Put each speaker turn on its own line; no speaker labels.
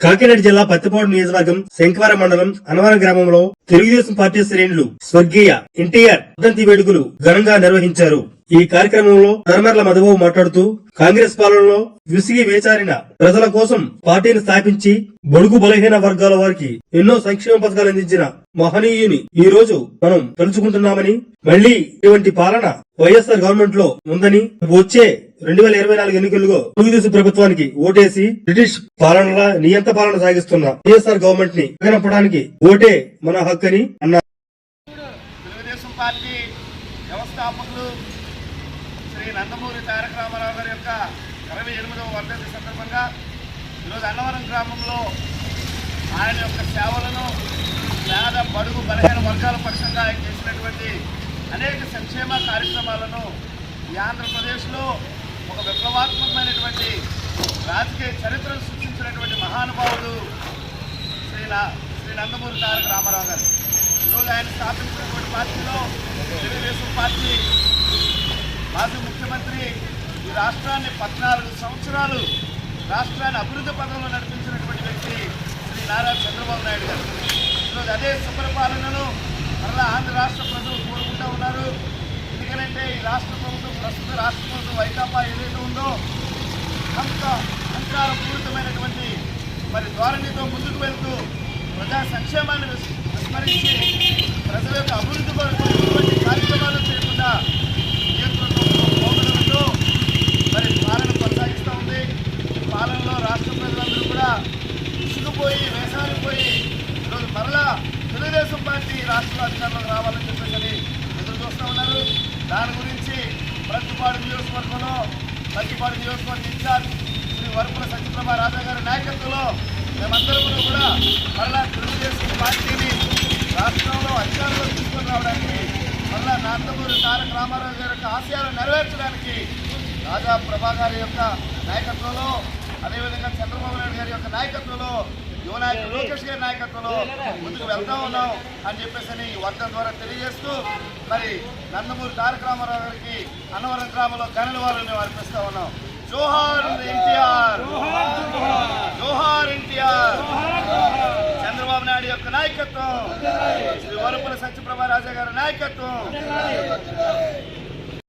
కాకినాడ జిల్లా పత్తిపాడు నియోజకవర్గం శంకవరం మండలం అనవరం గ్రామంలో తెలుగుదేశం పార్టీ శ్రేణులు స్వర్గీయ ఎన్టీఆర్ వర్ధంతి వేడుకలు ఘనంగా నిర్వహించారు. ఈ కార్యక్రమంలో ధర్మర్ల మధుబాబు మాట్లాడుతూ కాంగ్రెస్ పాలనలో విసిగి వేచారిన ప్రజల కోసం పార్టీని స్థాపించి బడుగు బలహీన వర్గాల వారికి ఎన్నో సంక్షేమ పథకాలు అందించిన మహనీయుని ఈ రోజు మనం తలుచుకుంటున్నామని మళ్ళీ ఇటువంటి పాలన వైఎస్ఆర్ గవర్నమెంట్లో ఉందని వచ్చే రెండు వేల ఇరవై నాలుగు ఎన్నికల్లో తెలుగుదేశం ప్రభుత్వానికి ఓటేసి బ్రిటిష్ పాలనలా నియంత పాలన సాగిస్తున్న వైఎస్ఆర్ గవర్నమెంట్ని వినపడానికి ఓటే మన హక్కు అని అన్నారు.
తెలుగుదేశం పార్టీ వ్యవస్థాపకులు శ్రీ నందమూరి తారక రామారావు గారి యొక్క ఇరవై ఎనిమిదవ వర్ధంతి సందర్భంగా ఈరోజు అన్నవరం గ్రామంలో ఆయన యొక్క సేవలను పేద బడుగు బలహీన వర్గాల పక్షంగా ఆయన చేసినటువంటి అనేక సంక్షేమ కార్యక్రమాలను ఈ ఆంధ్రప్రదేశ్లో ఒక విప్లవాత్మకమైనటువంటి రాజకీయ చరిత్రను సృష్టించినటువంటి మహానుభావుడు శ్రీ నా- శ్రీ నందమూరి తారక రామారావు గారు. ఈరోజు ఆయన స్థాపించినటువంటి పార్టీలో తెలుగుదేశం పార్టీ మాజీ ముఖ్యమంత్రి ఈ రాష్ట్రాన్ని పద్నాలుగు సంవత్సరాలు రాష్ట్రాన్ని అభివృద్ధి పదంలో నడిపించినటువంటి వ్యక్తి శ్రీ నారా చంద్రబాబు నాయుడు గారు. ఈరోజు అదే సుపరిపాలనను మరలా ఆంధ్ర రాష్ట్ర ప్రజలు కోరుకుంటూ ఉన్నారు. ఎందుకంటే ఈ రాష్ట్ర ప్రభుత్వం ప్రస్తుత రాష్ట్ర ప్రభుత్వం వైకాపా ఏదైతే ఉందో అంత అహంకారపూరితమైనటువంటి మరి ధోరణితో ముందుకు వెళ్తూ ప్రజా సంక్షేమాన్ని విస్మరించి ప్రజల యొక్క అభివృద్ధి కొరకు ఎటువంటి కార్యక్రమాలు చేయకుండా నియంత్రణతో పోగడంతో మరి పాలన కొనసాగిస్తూ ఉంది ఈ పాలనలో రాష్ట్ర ప్రజలందరూ కూడా విసుగుపోయి వేసారిపోయి ఈరోజు మరలా తెలుగుదేశం పార్టీ రాష్ట్ర అధికారంలోకి రావాలని చెప్పేసి ఎదురు చూస్తూ ఉన్నారు. దాని గురించి ప్రతిపాడు నియోజకవర్గంలో ప్రతిపాడు నియోజకవర్గ ఇన్ఛార్జ్ శ్రీ వరుపుల సత్యప్రభ రాజా గారి నాయకత్వంలో మేమందరం కూడా మరలా తెలుగుదేశం పార్టీని రాష్ట్రంలో అధికారంలో తీసుకొని రావడానికి మరలా నందమూరి తారక రామారావు గారి యొక్క ఆశయాలను నెరవేర్చడానికి రాజా ప్రభా గారి యొక్క నాయకత్వంలో అదేవిధంగా చంద్రబాబు నాయుడు గారి యొక్క నాయకత్వంలో యువ నాయకుడు లోకేష్ గారి నాయకత్వంలో ముందుకు వెళ్తా ఉన్నాం అని చెప్పేసి అని ఈ ద్వారా తెలియజేస్తూ మరి నందమూరి తారక రామారావు గారికి అన్నవరం గ్రామంలో గనుల వారిని మేము అర్పిస్తా ఉన్నాం. జోహార్ ఎన్టీఆర్! జోహార్ ఎన్టీఆర్! చంద్రబాబు నాయుడు యొక్క నాయకత్వం! శ్రీ వరపుల సత్యప్రభా రాజా గారి నాయకత్వం!